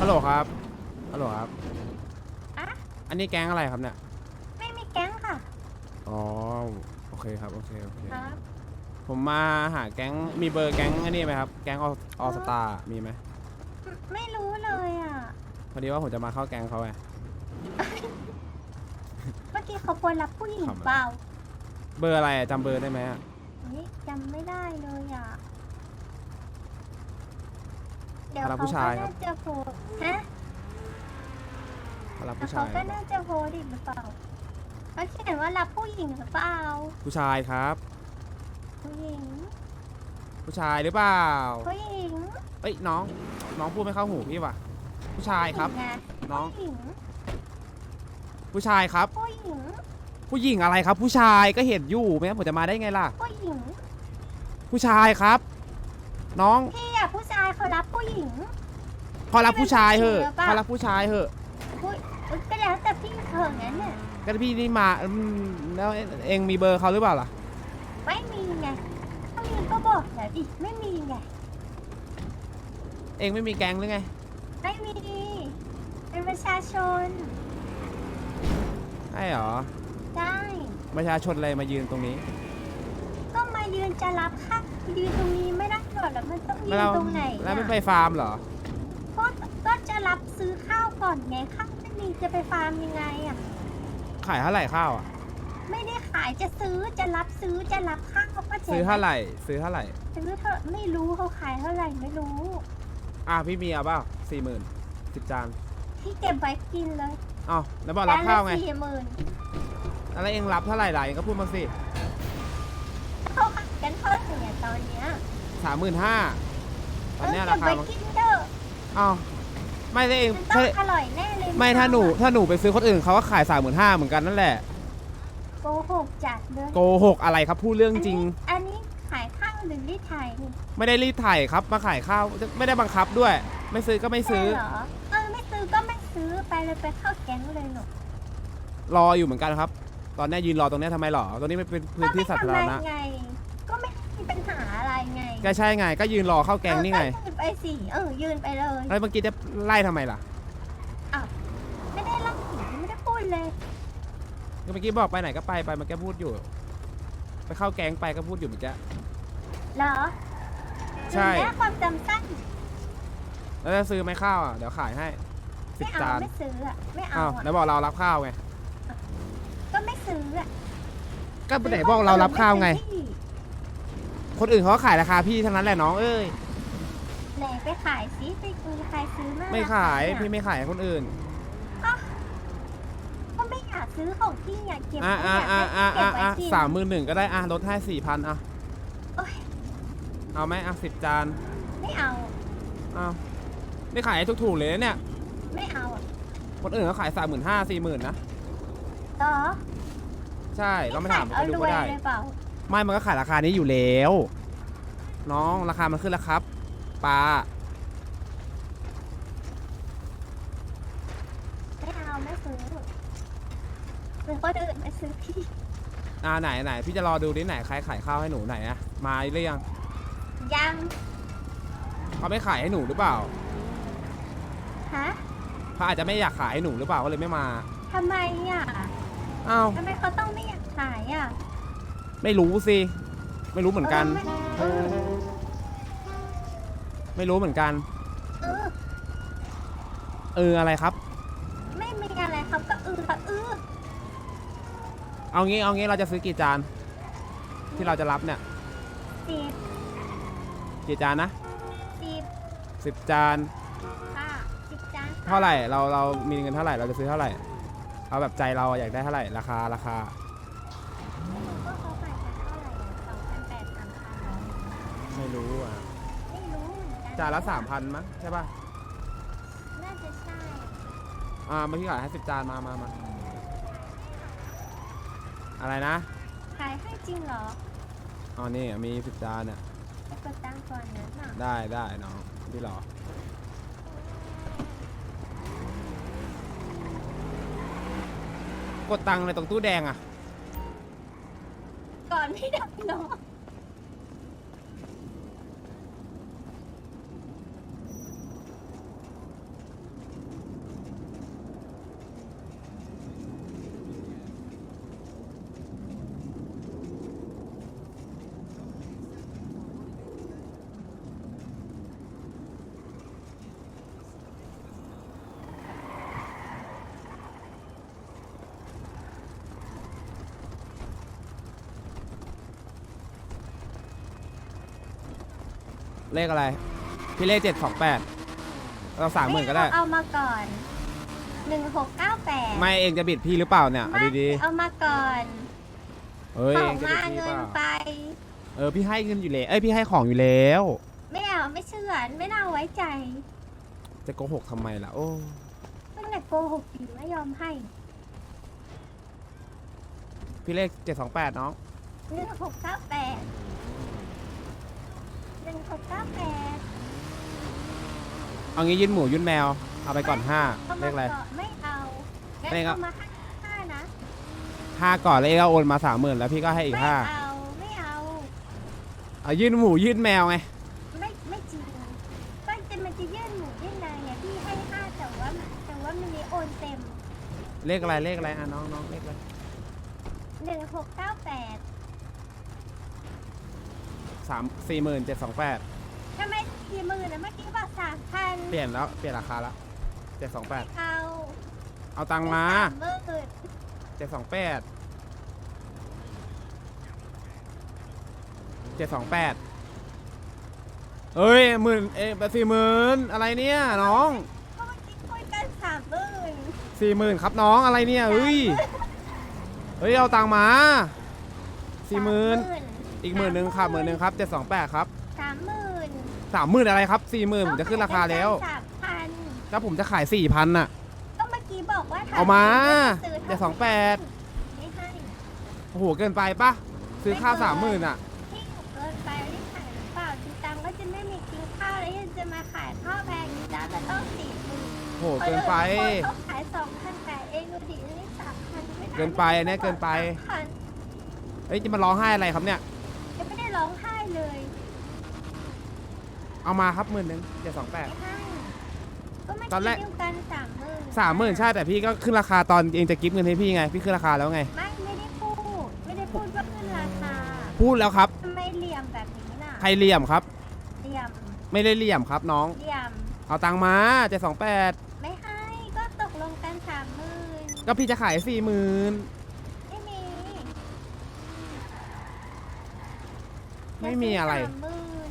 ฮัลโหลครับ ฮัลโหลครับ อะอันนี้แก๊งอะไรครับเนี่ย ไม่มีแก๊งค่ะ อ๋อ โอเคครับ โอเค โอเค ครับ ผมมาหาแก๊ง มีเบอร์แก๊งอันนี้ไหมครับ แก๊งออสตามีไหมไม่ไม่รู้เลยอะ พอดีว่าผมจะมาเข้าแก๊งเขาไง เมื่อกี้เขาควรรับผู้หญิงทำอะไร เปล่าเบอร์อะไรอะจำเบอร์ได้ไหมอะนี่จำไม่ได้เลยอะ เดี๋ยวพลังเขาผู้ชายคก็รับน่าจะโพสต์ ฮะเขารับแต่ผู้เขาชายก็น่าจะโพสต์อีกหรือเปล่าเขาเขียนว่ารับผู้หญิงหรือเปล่าผู้ชายครับ ผู้หญิงผู้ชายหรือเปล่า ผู้หญิงเอ้ยน้อง น้องพูดไม่เข้าหูพี่ว่ะ ผู้ชายครับ ผู้หญิงไน้อง ผู้หญิงผู้ชายครับ ผู้หญิงผู้หญิงอะไรครับ ผู้ชายก็เห็นอยู่ไม่งั้นผมจะมาได้ไงล่ะ ผู้หญิงผู้ชายครับ น้อง พี่อะผู้ชายเขารับผู้หญิง พอรับผู้ชายเหอะไม่เป็นผู้หญิงหรือเปล่าพอรับผู้ชายเหอะผู้ก็แล้วแต่พี่เถอะงั้นน่ะก็พี่นี่มาอืมแล้วเองมีเบอร์เขาหรือเปล่าล่ะ ไม่มีไงถ้ามีก็บอกแล้วดิไม่มีไงเองไม่มีแก๊งหรือไง ไม่มีเป็นประชาชนใช่เหรอได้ประชาชนอะไรมายืนตรงนี้ ก็มายืนจะรับค่ะยืนตรงนี้ไม่ได้หรอกแล้วมันต้องยืแล้วนเราตรงไหนแล้วไม่อะไปฟาร์มเหรอก็ก็จะ รับซื้อข้าวก่อนไงข้าวไม่มีจะไปฟาร์มยังไงอะ ขายเท่าไหร่ข้าวอะ ไม่ได้ขายจะซื้อจะรับซื้อจะรับข้าวก็เจ๊ซื้อเท่าไหร่ ซื้อเท่าไหร่ ซื้อเถอะไม่รู้เขาขายเท่าไหร่ไม่รู้ อะพี่มีเอาเปล่าสี่หมื่นสิบจานที่เก็บไว้กินเลยเอ้าแล้วบอกรับข้าวไงสี่หมื่นแล้วเองรับเท่าไหร่ล่ะเองก็พูดมาสิเขาขายกันเท่าไหร่เนี่ยตอนเนี้ยสามหมื่นห้าตอนเนี้ยเออราเก็บคาไว้มันกินเด้อเอ้า ไม่ได้เองมันต้อถ้างอร่อยแน่เลยไม่ถ้าหนูถ้าหนูไปซื้อคนอื่นเขาก็ขายสามหมื่นห้าเหมือนกันนั่นแหละโกหกจัดเลยโกหกอะไรครับพูดเรื่องจริง อันนี้ขายข้างหรือรีดไทยนี่ไม่ได้รีดไถ่ครับมาขายข้าวไม่ได้บังคับด้วย ไม่ซื้อก็ไม่ซื้อ ใช่เหรอเออไม่ซื้อก็ไม่ซื้อไปเลยไปเข้าแก๊งเลยหนูรออยู่เหมือนกันครับ ตอนเนี้ยยืนรอตรงเนี้ยทำไมหรอตรงนี้มันเป็นพื้นที่สาธารณะก็ไม่ทำอไไง ก็ไม่มีปัญหาอะไรไงก็ใช่ไงก็ยืนรอเข้าแกงนี่ไง เออก็ยืน ไปสิเออยืนไปเลยแล้วเมื่อกี้จะไล่ทำไมล่ะ ไม่ได้รับผิดไม่ได้พูดเลย ก็เมื่อกี้บอกไปไหนก็ไปไปเมื่อกี้พูดอยู่ ไปเข้าแกงไปก็พูดอยู่เมื่อกี้ เหรอใช่หนูแค่ความจำสั้นแล้วจะซื้อไหมข้าวอะเดี๋ยวขายให้สิไม่บเอาจานไม่ซื้ออะไม่เอาอ้าวอะแล้วบอกเรารับข้าวไงก็ไม่ซื้ออะก็ไหนบอกเรารับข้าวไงม่ซื้อที่คนอื่นเขาก็ขายราคาพี่ทั้งนั้นแหละน้องเอ้ย ไหนไปขายสิไปมีใครซื้อมากไม่ขายราคพี่เนี่ยไม่ขายให้คนอื่น ก็ไม่อยากซื้อของพี่อยากเก็บอะไว้อะอยากอะให้อะพี่เก็บไว้อะอะกินสามหมื่นหนึ่งก็ได้อะลดให้สี่พันอะ โอ๊ยเอาไหมอะสิบจานไม่เอาอ้าวไม่ขายให้ถูกๆเลยนะเนี่ย ไม่เอาอะคนอื่นเขาขายสามหมื่นห้าสี่หมื่นนะต่อใช่เราไม่ถามเอาเขาดูรวก็ยได้ เลยเปล่าไม่มันก็ขายราคานี้อยู่แล้ว น้องราคามันขึ้นแล้วครับ ปลาไม่เอาไม่ซื้อเป็นคนอื่นไม่ซื้อพี่อ่าไหนไหนพี่จะรอดูดิไหนใครขายข้าวให้หนูไหนอะมาหรือยังยังเขาไม่ขายให้หนูหรือเปล่าฮะเขาอาจจะไม่อยากขายให้หนูหรือเปล่าก็เลยไม่มาทำไมอะอ้าวทำไมเขาต้องไม่อยากขายอะไม่รู้สิไม่รู้เหมือนกัน เออ ไม่รู้เหมือนกัน เออเอออะไรครับ ไม่มีอะไรครับก็เออค่ะเออเอางี้เอางี้เราจะซื้อกี่จาน ที่เราจะรับเนี่ย สิบกี่จานนะสิบสิบจาน ค่ะสิบจานค่ะเท่าไหร่เราเรามีเงินเท่าไหร่เราจะซื้อเท่าไหร่ เอาแบบใจเราอยากได้เท่าไหร่ราคาราคา ก็เขาขายกันเท่าไหร่อะสองพันแปดสามพันเหรอ ไม่รู้อะ ไม่รู้เหมือนกัน จานละสามพันมั้งใช่ป่ะ น่าจะใช่อ่ามาที่ขายให้สิบจานมามามาอะไรนะ ขายให้จริงเหรออ๋อ นี่มีสิบจานเนี่ย ไปกดตังค์ก่อนนะน่ะได้ได้น้องพี่หรอ กดตังค์ในตรงตู้แดงอะก่อนไม่ได้เนาะ เลขอะไร พี่เลขเจ็ดสองแปดเราสามหมื่นก็ได้ เอามาก่อนหนึ่งหกเก้าแปดไม่เองจะบิดพี่หรือเปล่าเนี่ยเอาดีเอามาก่อนๆเฮ้ยขเอองงจะบิมาดพี่หรือเงิเปนล่าไป เออพี่ให้เงินอยู่แล้วเอ้ยพี่ให้ของอยู่แล้ว ไม่เอาไม่เชื่อไม่น่าไว้ใจ จะโกหกทำไมล่ะโอ้ตั้งแต่โกหกอีกไม่ยอมให้พี่เลขเจ็ดสองแปดน้องหนึ่งหกเก้าแปด หนึ่งหกเก้าแปดเอางี้ยื่นหมูยื่นแมว เอาไปก่อนห้าเอาเลมาขอะไรก่อนไม่เอางั้นเลขอะ เอามาห้าห้านะห้าก่อนแล้วเองก็โอนมาสามหมื่นแล้วพี่ก็ให้อีกไม่ห้าเอาไม่เอา เอายื่นหมูยื่นแมวไงไม่ไม่จริงก็จะมันจะยื่นหมูยื่นนายไงพี่ให้ห้าแต่ว่าแต่ว่ามันมีโอนเต็มเลขอะไรเลขอะไรอะน้องน้องเลขอะไรหนึ่งหกเก้าแปด สามสี่หมื่นเจ็ดสองแปดทำไมสี่หมื่นนะเมื่อกี้บอกสามพันเปลี่ยนแล้วเปลี่ยนราคาแล้วเจ็ดสองแปดเอาเอาตังค์มาสามหมื่นเจ็ดสองแปดเจ็ดสองแปดเอ้ยหมื่นเอ้ยสี่หมื่นอะไรเนี่ยน้องก็เมื่อกี้คุยกันสามหมื่นสี่หมื่นครับน้องอะไรเนี่ยเฮ้ยเฮ้ยเอาตังค์มาสี่หมื่น อีกหมื่นหนึ่งครับหมื่นหนึ่งครับเจ็ดสองแปดครับสามหมื่นสามหมื่นอะไรครับสี่หมื่นผมจะขึ้นราคาแล้วสามพันถ้าผมจะขายสี่พันน่ะ ก็เมื่อกี้บอกว่าเอามาซื้เจ็ดสองแปดไม่ให้โอ้โหเกินไปปะซื้อข้าวสามหมื่นอะที่ถูกเกินไปรีบขายหรือเปล่าจีตังก็จะไม่มีกินข้าวแล้วยังจะมาขายข้าวแพงจีตังจะต้องสี่หมื่นโอ้โหเกินไปคนเขาขายสองพันขายเองดูดินี่สามพันไม่ได้เกินไปอันเนี้ยเกินไป3,000เฮ้ยจะมาร้องไห้อะไรครับเนี่ยยังไม่ได้ ร้องไห้เลยเอามาครับหมื่นหนึ่งเจ็ดสองแปด ไม่ให้ก็ไม่ตอนแรก คิดเดียวกันสามหมื่นสามหมื่นใช่แต่พี่ก็ขึ้นราคาตอนเองจะกิฟต์เงินให้พี่ไง พี่ขึ้นราคาแล้วไง ไม่ไม่ได้พูด ไม่ได้พูดว่าขึ้นราคาพูดแล้วครับ ทำไมเหลี่ยมแบบนี้น่ะใครเหลี่ยมครับ เหลี่ยมไม่ได้เหลี่ยมครับน้อง เหลี่ยม เอาตังค์มาเจ็ดสองแปดไม่ให้ก็ตกลงกันสามหมื่นก็พี่จะขายสี่หมื่น ไม่มี ไม่มีอะไรสามหมื่น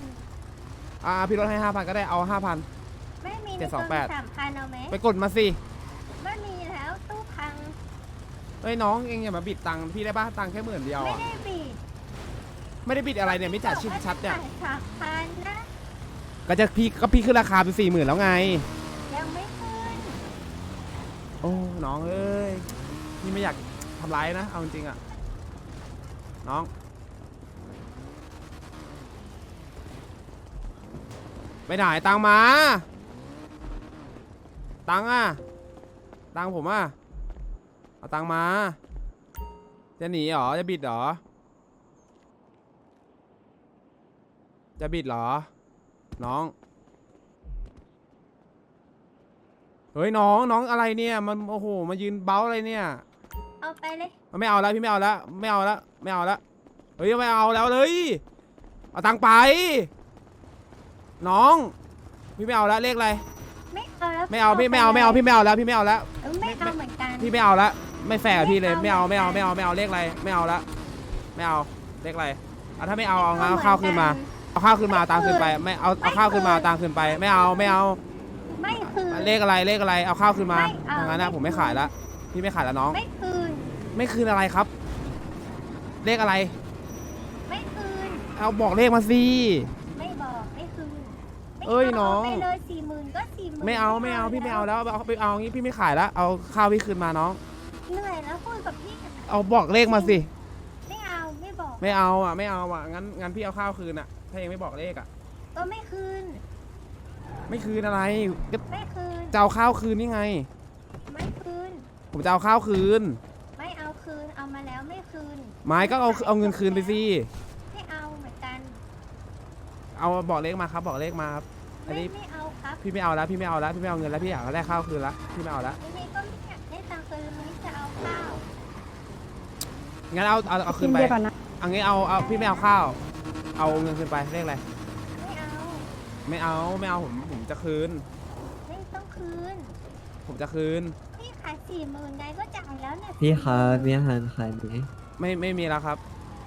อ่าพี่ลดให้ห้าพันก็ได้เอาห้าพัน ไม่มีเจ็ดสองแปดสามพันเอาไหมไปกดมาสิไม่มีแล้วตู้พัง เฮ้ยน้องเองอย่ามาบิดตังค์พี่ได้ปะตังค์แค่หมื่นเดียวไม่อะได้บิดไม่ได้บิดอะไรเนี่ยมิจฉาชีพชัดเนี่ยบอกว่าจะขายสามพันนะ ก็จะพี่ก็พี่ขึ้นราคาเป็นสี่หมื่นแล้วไง ยังไม่ขึ้นโอ้น้องเอ้ยพี่ไม่อยากทำร้ายนะเอาจริงๆอะน้อง ไปไหนตังค์มา ตังค์อะตังค์ผมอะเอาตังค์มา จะหนีเหรอ จะบิดเหรอ จะบิดเหรอ น้อง เฮ้ยน้องน้องอะไรเนี่ย มันโอ้โห มายืนเบ้าอะไรเนี่ย เอาไปเลยมันไม่เอาแล้วพี่ไม่เอาแล้วไม่เอาแล้วไม่เอาแล้วเฮ้ยไม่เอาแล้วเลยเอาตังค์ไป น้องพี่ไม่เอาแล้วเลขอะไร ไม่เอาแล้วไม่เอาพี่ไม่เอาไม่เอาพี่ไม่เอาแล้วพี่ไม่เอาแล้วเออไม่เอาเหมือนกันพี่ไม่เอาแล้วไม่แฟร์กับพี่เลยไม่ไม่เอาเอาไม่เอาเหมืไม่อนกันเอาไม่เอาเลขอะไรไม่เอาแล้วไม่เอาเลขอะไรอะถ้าไม่เอาเอางั้นเอาข้าวขึ้นมาเอาข้าวขึ้นมาตังค์ขึ้นไป ไม่เอาเอาข้าวขึ้นมาตังค์ขึ้นไป ไม่เอาไม่เอาไม่คืนเลขอะไรเลขอะไรเอาข้าวขึ้นมาไม่เอาทางนั้นนะไม่ผมไม่ขายละพี่ไม่ขายแล้วน้อง ไม่คืนไม่คืนอะไรครับ เลขอะไร ไม่คืนเอาบอกเลขมาสิ ไม่บอกไม่คืนไม่ เอ้ยน้องไปเลยสี่หมื่นก็สี่หมื่นไม่เอาไม่เอาพี่ไม่เอาแล้วเอาไปเอางี้พี่ไม่ขายแล้วเอาข้าวพี่คืนมาน้องเหนื่อยแล้วพูดกับพี่เอาบอกเลขมาสิไม่เอาไม่บอกไม่เอาอะไม่เอาอะงั้นงั้นพี่เอาข้าวคืนอะ ถ้ายังไม่บอกเลขอะก็ไม่คืน ไม่คืนอะไรก็ไม่คืนจะเอาข้าวคืนนี่ไง ไม่คืน ผมจะเอาข้าวคืน ไม่เอาคืนเอามาแล้วไม่คืนไม้ก็เอาเอาเงินคืนไปสิไม่เอาเหมือนกัน เอาบอกเลขมาครับบอกเลขมาครับ อันไม่นี้ไม่เอาครับพี่ไม่เอาแล้วพี่ไม่เอาแล้วพี่ไม่เอาเงินแล้วพี่อยากได้ข้าวคืนละพี่ไม่เอาแล้ววันนี้ก็ไม่อยากได้ตังค์คืนวันนี้จะเอาข้าวงั้นเอาเอาเอาคืนไปเดี๋ยวก่อนนะเอางี้เอาเอาพี่ไม่เอาข้าว เอาเงินคืนไปเลขอะไรไม่เอาไม่เอาไม่เอาผมผมจะคืน ไม่ต้องคืนผมจะคืน พี่ขายสี่หมื่นไงก็จ่ายแล้วเนี่ยพี่ครับมีอาหารขายไหมไม่ไม่มีแล้วครับ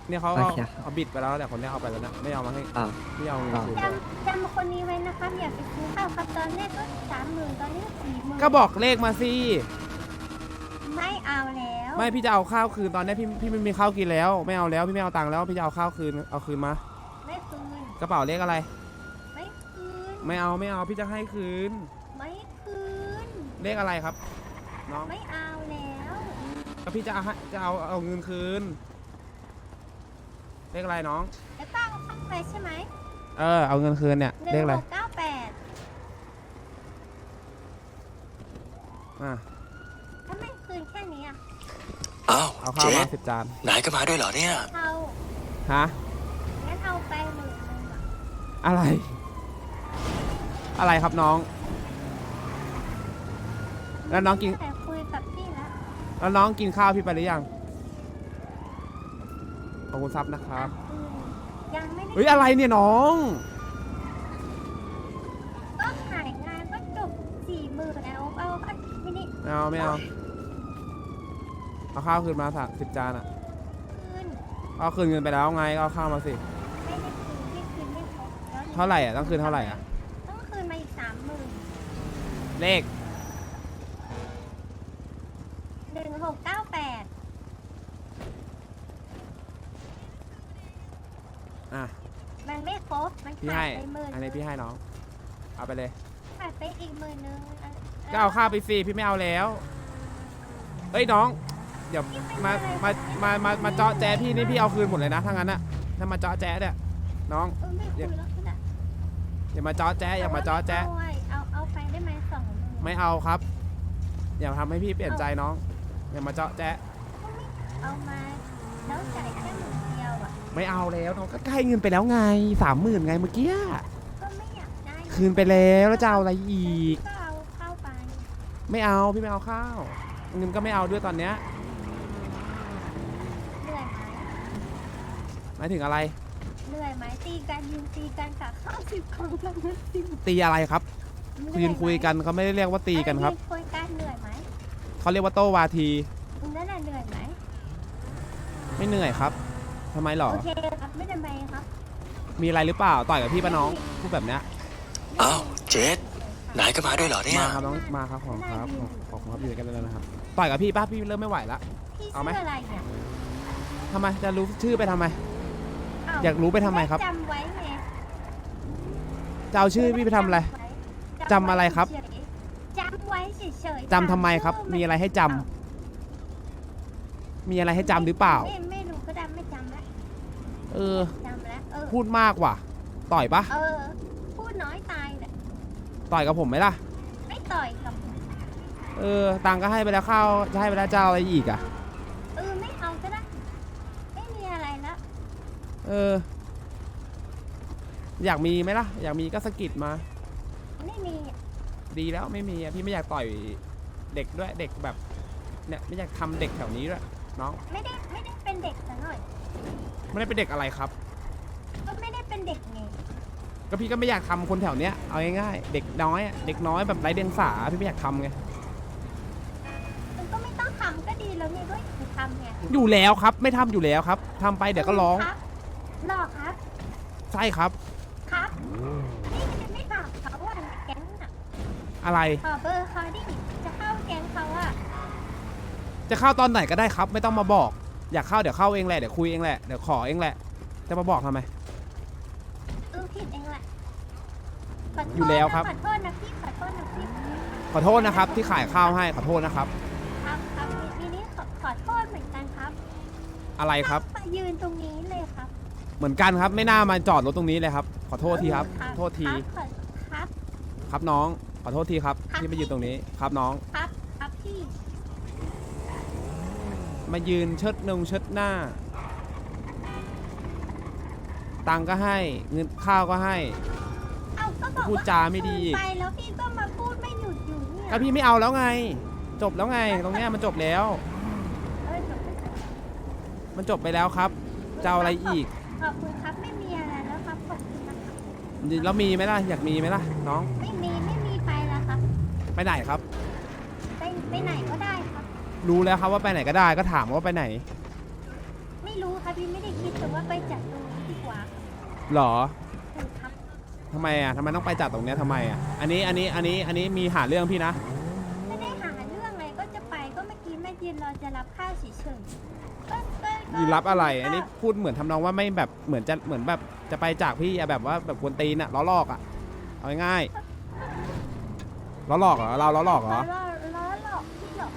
เนี่ยเขาโอเอาเคครับเอาบิดไปแล้วแต่คนเนี้ยเอาไปแล้วนะไม่เอามาให้อ่า ไม่เอาเงินอ่า คืนจำจำคนนี้ไว้นะครับอย่าไปซื้อข้าวครับตอนแรกก็สามหมื่นตอนนี้ก็สี่หมื่นก็บอกเลขมาสิไม่เอาแล้วไม่พี่จะเอาข้าวคืนตอนนี้พี่พี่ไม่มีข้าวกินแล้ว ไม่เอาแล้วพี่ไม่เอาตังค์แล้วพี่จะเอาข้าวคืนเอาคืนมาไม่คืนกระเป๋าเลขอะไร ไม่คืนไม่เอาไม่เอาพี่จะให้คืนไม่คืนเลขอะไรครับน้องไม่เอาแล้วก็พี่จะเอาให้จะเอาเอาเงินคืน เลขอะไรน้อง แล้วก็เอาเข้าไปใช่ไหมเออเอาเงินคืนเนี่ยหนึ่เลขงอะไรหกเก้าแปดอะถ้าไม่คืนแค่นี้อะอ้าวเอาข้าวเจ๊มาสิบจานนายก็มาด้วยเหรอเนี่ย เอาฮะงั้นเอาไปหมื่นหนึ่งอะอะไร อะไรครับน้อง แล้วน้องกิน แต่คุยกับพี่แล้วแล้วน้องกินข้าวพี่ไปหรือยัง ขอบคุณซับนะครับอืมยังไม่ได้เฮ้ยอะไรเนี่ยน้อง ก็ขายงานก็จบสี่หมื่นแล้วเอาก็ไม่ได้ไม่เอาไม่เอา เอาข้าวคืนมาสักสิบจานอะคืนเอาคืนเงินไปแล้วไงก็เอาข้าวมาสิ ไม่ได้คืนที่คืนไม่ครบแล้วเท่าไหร่อะต้องคืนเท่าไหร่อะต้องคืนมาอีกสามหมื่นเลข หนึ่งหกเก้าแปด อะ มันไม่ครบ มัน พี่ ขา ให้ ดไปหมื่น อันนี้ พี่ให้น้อง เอาไปเลย ขาดไปอีกหมื่นนึงอะก็เอาข้าวไปสิพี่ไม่เอาแล้วเฮ้ยน้อง เดี๋ยวมา มา มา มา มาเจาะแจ๊พี่นี่พี่เอาคืนหมดเลยนะถ้างั้นอะถ้ามาเจาะแจ๊เนี่ยน้อง เออไม่คุยแล้วนะอย่ามาเจาะแจ๊อย่ามาเจาะแจ๊เอาไว้เอาเอาไปได้ไหมสองหมื่นไม่เอาครับ อย่าทำให้พี่เปลี่ยนใจน้อง อย่ามาเจาะแจ๊เอามาแล้วจ่ายแค่หมื่นเดียวอะไม่เอาแล้วน้องก็ใกล้เงินไปแล้วไงสามหมื่นไงเมื่อกี้ คืนไปแล้วแล้วจะเอาอะไรอีก ก็เอาเข้าไปไม่เอาพี่ไม่เอาข้าวเงินก็ไม่เอาด้วยตอนเนี้ยเหนื่อยไหมหมายถึงอะไร เหนื่อยไหมตีกันยืนตีกันกับข้าวสิบของแล้วมันสิบตีอะไรครับเหยืนคุยกันเขาไม่ได้เรียกว่าตีกันครับยืคุยกันเหนื่อยไหมเขาเรียกว่าโต้วาที นั่นน่ะเหนื่อยไหมไม่เหนื่อยครับทำไมหรอโอเคครับไม่เป็นไรครับมีอะไรหรือเปล่าต่อยกับพี่ปะน้องพูดแบบเนี้ย อ้าวเจ๊นายก็มาด้วยเหรอเนี่ย มาครับน้องมาครับของครับของของครับอยู่ด้วยกันแล้วนะครับต่อยกับพี่ป้าพี่เริ่มไม่ไหวละ พี่เอาไหม ชื่ออะไรเนี่ยทำไมจะรู้ชื่อไปทำไมอยากรู้ไปทำไมครับ จำไว้ไงจะเอาชื่อพี่ไปทำอะไร จำอะไรครับ จำไว้เฉยๆจำทำไมครับ มีอะไรให้จำมีอะไรให้จำหรือเปล่า ไม่ไม่รู้ก็จำไม่จำแล้วเออ จำล้วเออพูดมากว่ะ ต่อยปะเออ น้อยตายแหละต่อยกับผมไหมล่ะ ไม่ต่อยกับเออ ตังค์ก็ให้ไปแล้วข้าวจะให้ไปแล้วจะเอาอะไรอีกอะ เออไม่เอาก็ได้ไม่มีอะไรแล้วเออ อยากมีไหมล่ะ อยากมีก็สะกิดมา ไม่มีอะดีแล้วไม่มีอะพี่ไม่อยากต่อยเด็กด้วยเด็กแบบเนี่ยไม่อยากทำเด็กแถวนี้ด้วยน้องไม่ได้ไม่ได้เป็นเด็กซะหน่อยไม่ได้เป็นเด็กอะไรครับ ก็ไม่ได้เป็นเด็กไง ก็พี่ก็ไม่อยากทำคนแถวเนี้ยเอาง่ายๆเด็กน้อยอะเด็กน้อยแบบไร้เดียงสาพี่ไม่อยากทำไงมันก็ไม่ต้องทำก็ดีแล้วไงก็อย่าทำไงอยู่แล้วครับ ไม่ทำอยู่แล้วครับทำไปเดี๋ยวก็ร้องครับหลอกครับใช่ครับ ครับนี่จะไม่ถามเขาว่าแก๊งน่ะอะไรขอเบอร์เขาดิจะเข้าแก๊งเขาอะจะเข้าตอนไหนก็ได้ครับ ไม่ต้องมาบอก อยากเข้าเดี๋ยวเข้าเองแหละเดี๋ยวคุยเองแหละเดี๋ยวขอเองแหละจะมาบอกทำไม เออผิดเองแหละ ขโทษนะอยู่แล้วครับ ขอโทษนะพี่ขอโทษนะพี่ขอโทษนะครับ ที่ขายข้าวให้ขอโทษนะครับ ครับครับทีนี้ขอขอโทษเหมือนกันครับอะไรครับ มายืนตรงนี้เลยครับเหมือนกันครับ ไม่น่ามาจอดรถตรงนี้เลยครับ ขอโทษทีครับเออโทษทีครับขอครับ ครับน้อง ขอโทษทีครับ ครับ ที่มายืนตรงนี้ครับน้องครับครับพี่มายืนเชิดนงเชิดหน้า ตังค์ก็ให้ เงินข้าวก็ให้เอา ก็บอกพูดจาไม่ดีอีก ไปแล้วพี่ก็มาพูดไม่หยุดอยู่เนี่ยก็พี่ไม่เอาแล้วไง จบแล้วไง ตรงเนี้ยมันจบแล้ว เออจบแล้วมันจบไปแล้วครับจะเอาอะไรอีกขอบคุณครับไม่มีอะไรแล้วครับขอบคุณนะครับแล้วมีไหมล่ะอยากมีไหมล่ะน้อง ไม่มีไม่มีไปแล้วครับไปไหนครับ ไปไปไหนก็ได้ครับ รู้แล้วครับว่าไปไหนก็ได้ก็ถามว่าไปไหนไม่ไม่รู้ครับพี่ไม่ได้คิดแต่ว่าไปจัดตรงนี้ดีกว่าหรอครับ ทำไมอะทำไมต้องไปจัดตรงเนี้ยทำไมอะ อันนี้อันนี้อันนี้อันนี้มีหาเรื่องพี่นะ ไม่ได้หาเรื่องอะไรก็จะไปก็เมื่อกี้แม่ยืนรอจะรับข้าวเฉยๆก็ก็ก็ยีรับอะไร อันนี้พูดเหมือนทำนองว่าไม่แบบเหมือนจะเหมือนแบบจะไปจากพี่อะแบบว่าแบบกวนตีนอะล้อหลอกอะเอาง่ายๆล้อหลอกเหรอเราล้อหลอกเหรอ ล้อล้อหลอกพี่หลอก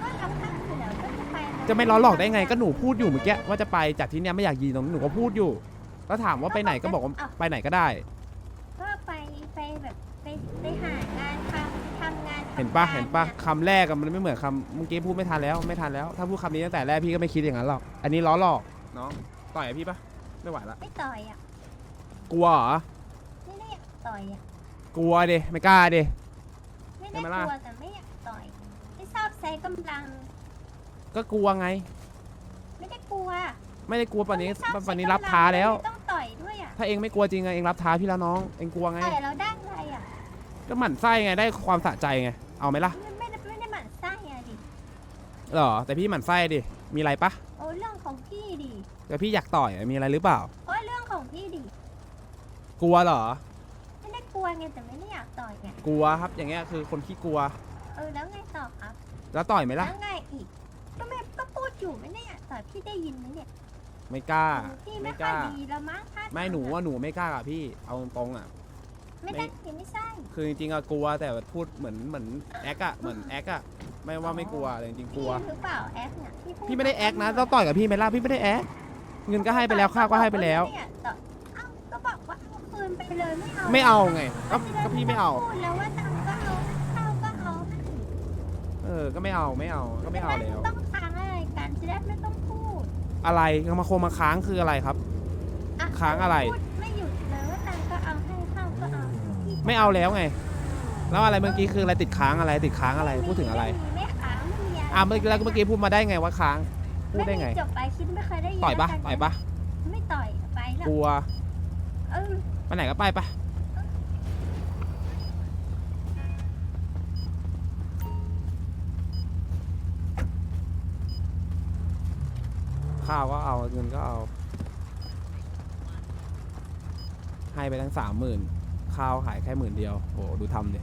ก็รับข้าวอยู่แล้วก็จะไปจะไม่ล้อหลอกได้ไงก็หนูพูดอยู่เมื่อกี้ว่าจะไปจากที่เนี้ยไม่อยากยีนตรงนี้หนูก็พูดอยู่ แล้วถามว่าไปไหนก็บอกว่าไปไหนก็ได้ก็ไปไปแบบ ไปไปหางานทำทำงานทำเห็นปะงาเห็นปะยคำแรกอะมันไม่เหมือนคำเมื่อกี้พูดไม่ทันแล้วไม่ทันแล้ว ถ้าพูดคำนี้ตั้งแต่แรกพี่ก็ไม่คิดอย่างนั้นหรอก อันนี้ล้อหลอกน้องต่อยอะพี่ปะไม่ไหวละไม่ต่อยอะกลัวเหรอไม่ได้อยากต่อยอะกลัวดิไม่กล้าดิ ไม่ใช่ได้ไหมกล่ะลัวแต่ไม่อยากต่อยไม่ชอบใช้กำลัง ก็กลัวไง ไม่ได้กลัวไม่ได้กลัวปันนี้ไม่ชอบปันนี้ใช้รับกำลังท้าแล้วไม่ต้องต่อยด้วยอะถ้าเองไม่กลัวจริงไงเองรับท้าพี่แล้วน้อง เองกลัวไงต่อยแล้วได้อะไรอะ ก็หมั่นไส้ไงได้ความสะใจไง เอาไหมล่ะไม่ไม่ได้ไม่ได้หมั่นไส้อะดิเหรอ แต่พี่หมั่นไส้ดิ มีอะไรปะโอ้เรื่องของพี่ดิแต่พี่อยากต่อยอะมีอะไรหรือเปล่า โอ้เรื่องของพี่ดิ กลัวเหรอ ไม่ได้กลัวไงแต่ไม่ได้อยากต่อยไง กลัวครับอย่างเงี้ยคือคนขี้กลัว เออแล้วไงต่อครับ แล้วต่อยไหมล่ะ แล้วไงอีก ก็ไม่ก็พูดอยู่ไม่ได้อยากต่อยพี่ได้ยินไหมเนี่ยไม่กล้า พี่ไม่ไม่กค่อยล้า ดีแล้วมั้งท่าทางไม่หนูอะ ว่าหนูไม่กล้ากับพี่ เอาตรงๆอะ ไม่ได้ยังไม่ใช่คือจริงๆอะกลัวแต่พูดเหมือนเหมือนแอคอะเหมือนแอคอะไม่ว่าไม่กลัวแต่จริงๆกลัว พี่หรือเปล่าแอคเนี่ยพี่พูพี่ไม่ได้แอคนะต้องต่อยกับพี่ไหมล่ะพี่ไม่ได้แอคเงินก็ให้ไปแล้วข้าวก็ให้ไปแล้วม่อยากต่อยเอ้าก็บอกว่าเอาคืนไปเลยไม่เอาไม่เอาไงก็ก็พี่ไม่เอา พูดแล้วว่าตังค์ก็เอาข้าวก็เอาเออ ก็ไม่เอาไม่เอาก็ไม่เอาแล้ว ต้องค้างอะไรกันจะได้ไม่ต้องพูดอะไรมาโคมาค้างคืออะไรครับอะค้างอะไร พูดไม่หยุดเลยว่าตังค์ก็เอาให้ข้าวก็เอาพี่ ไม่เอาแล้วไง แล้วอะไรเมื่อกี้คืออะไรติดค้างอะไรติดค้างอะไรพูดถึงอะไรม่มีไม่ค้างไม่มีอะไรอะเมื่อกี้แล้วเมื่อกี้พูดมาได้ไงว่าค้างพูดได้ไง ม่มีจบไปคิดไม่เคยได้ยินต่อยปะแล้วกันต่อยปะไม่ต่อยไปแล้วกลัวเออไปไหนก็ไปปะข้าวก็เอาเงินก็เอา ให้ไปทั้งสามหมื่น ข้าวขายแค่หมื่นเดียวโหดูทำดิ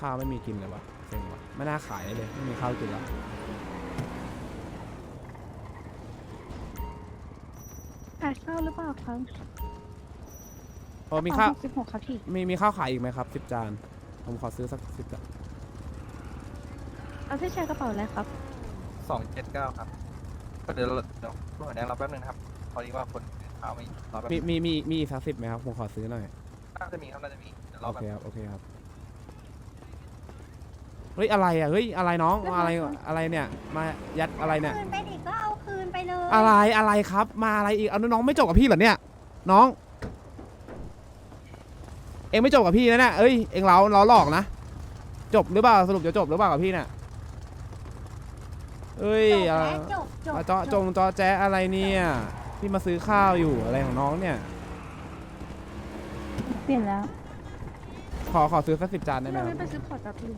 ข้าวไม่มีกินเลยวะเซ็งวะไม่น่าขายเลย ไม่มีข้าวกินแล้วขายข้าวหรือเปล่าครับพอมีข้าวสิบหกครับพี่ มีมีข้าวขายอีกไหมครับสิบจาน ผมขอซื้อสักสิบจาน เอาที่แชร์กระเป๋าอะไรครับ สองเจ็ดเก้าครับก็เดี๋ยวเราเดี๋ยวผู้หัวแดงรอแป๊บนึงนะครับ พอดีว่าคนขาวไม่รอแป๊บมีนึงมีมีมีอีกสักสิบไหมครับผมขอซื้อหน่อยน่าจะมีครับน่าจะมีเดี๋ยวรอโอแป๊เคบครับโอเคครับเฮ้ยอะไรอะเฮ้ยอะไรน้องอะไรอะไรเนี่ย มายัดอะไรเนี่ย คืนไปดิก็เอาคืนไปเลยอะไรอะไรครับ มาอะไรอีกเอาน้องไม่จบกับพี่เหรอเนี่ย น้อง เองไม่จบกับพี่นะเนี่ยเอ้ยเองเราเราหลอกนะจบหรือเปล่าสรุปจะจบหรือเปล่ากับพี่เนี่ย เอ้ยจบอะแล้วจบจบมาเจาะจงเจาะแจ๊ะอะไรเนี่ยพี่มาซื้อข้าวอยู่อะไรของน้องเนี่ย เปลี่ยนแล้วขอขอซื้อสักสิบจานได้ไหมเราคไม่รับ ไปซื้อขอจับพี่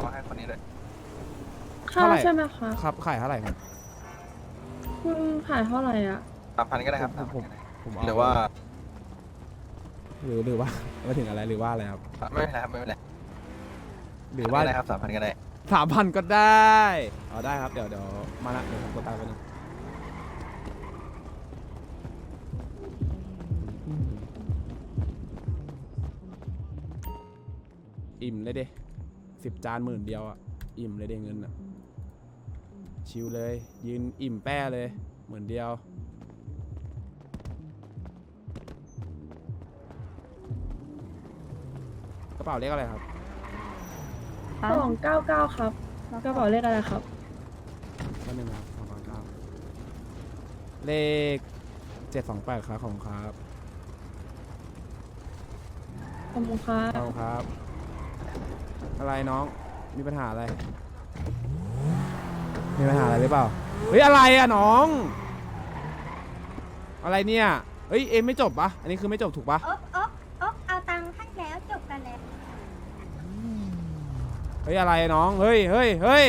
ขอให้คนนี้เลยเท่าไหร่ ใช่ไหมคะ ครับขายเท่าไหร่ครับคุณขายเท่าไหร่อะ สามพันก็ได้ครับผม3,000ก็ได้ผมเหรือว่าหรือหรือว่ามาถึงอะไรหรือว่าอะไรครับ ไม่เป็นไรครับไม่เป็นไรหรือว่าไม่เป็นไรครับสามพันก็ได้ สามพันก็ได้เอาได้ครับเดี๋ยวเดี๋ยวมาละเดี๋ยวผมกดตังค์ไปหนึงอิ่มเลยเด้สิบจานหมื่นเดียวอะอิ่มเลยเด้เงินอะชิวเลย ยืนอิ่มแป้เลยหมื่นเดียวกระเป๋าเลขอะไรครับ สองเก้าเก้าครับกระเป๋าเลขอะไรครับก็หนึ่งครับสองพันเก้าเลขเจ็ดสองแปดครับของครับขอบคุณครัขบองครับ อะไรน้องมีปัญหาอะไร มีปัญหาอะไรหรือเปล่าเฮ้ยอะไรอะน้อง อะไรเนี่ยเฮ้ยเอ็มไม่จบปะอันนี้คือไม่จบถูกปะอ๊อบอ๊อบ เฮ้ยอะไรน้อง เฮ้ยเฮ้ยเฮ้ย